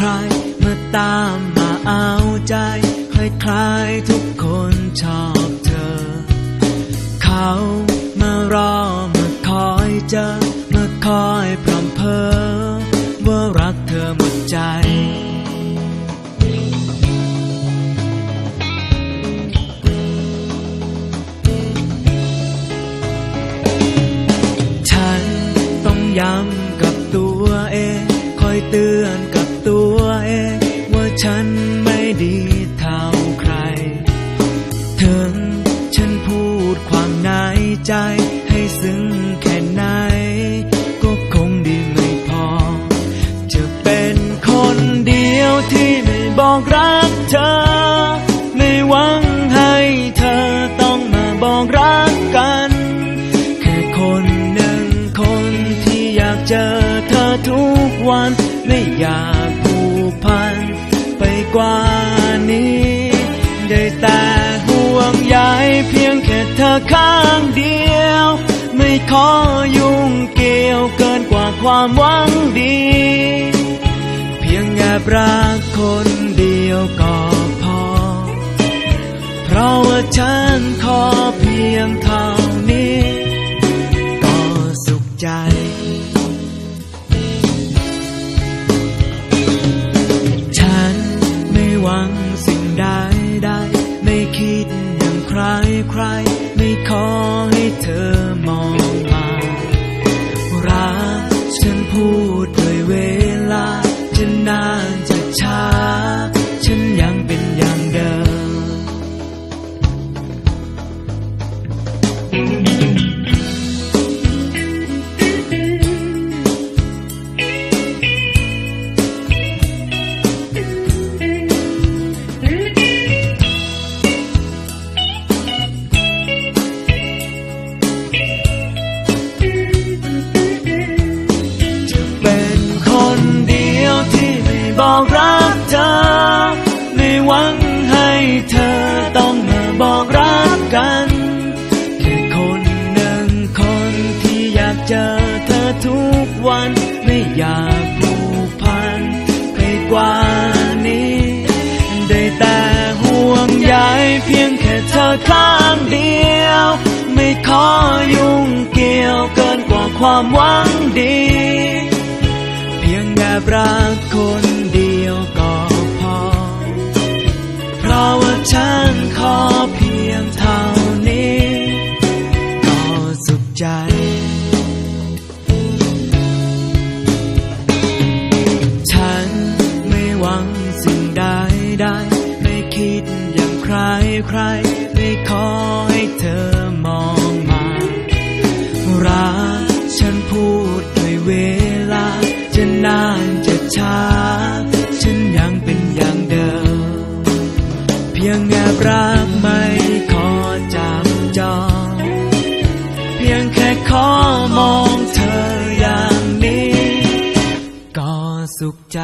ใครมาตามมาเอาใจคล้ายๆทุกคนชอบเธอ เขามารอมาคอยเจอมาคอยพรำเพอว่ารักเธอหมดใจฉันต้องย้ำกับตัวเอง คอยเตือนกับ ถึงฉันพูดความในใจ ให้ซึ้งแค่ไหน ก็คงดีไม่พอ จะเป็นคนเดียวที่ไม่บอกรักเธอ ไม่หวังให้เธอต้องมาบอกรักกัน แค่คนหนึ่งคนที่อยากเจอเธอทุกวัน ไม่อยากผูกพันไปกว่า วงใยเพียงแค่เธอข้างเดียว ไม่ขอยุ่งเกี่ยวเกินกว่าความหวังดี เพียงแอบรักคนเดียวก็พอ เพราะว่าฉัน จะนานจะช้า บอกรักเธอ ไม่หวังให้เธอต้องมาบอกรักกันแค่คนหนึ่งคนที่อยากเจอเธอทุกวันไม่อยากผูกพันไปกว่านี้ ได้แต่ห่วงใยเพียงแค่เธอข้างเดียว ไม่ขอยุ่งเกี่ยวเกินกว่าความหวังดี เพียงแอบรักคน ใครใครไม่ขอให้เธอมองมา รักฉันพูดด้วยเวลา จะนานจะช้า ฉันยังเป็นอย่างเดิม เพียงแอบรักไม่ขอจับจอง เพียงแค่ขอมองเธออย่างนี้ ก็สุขใจ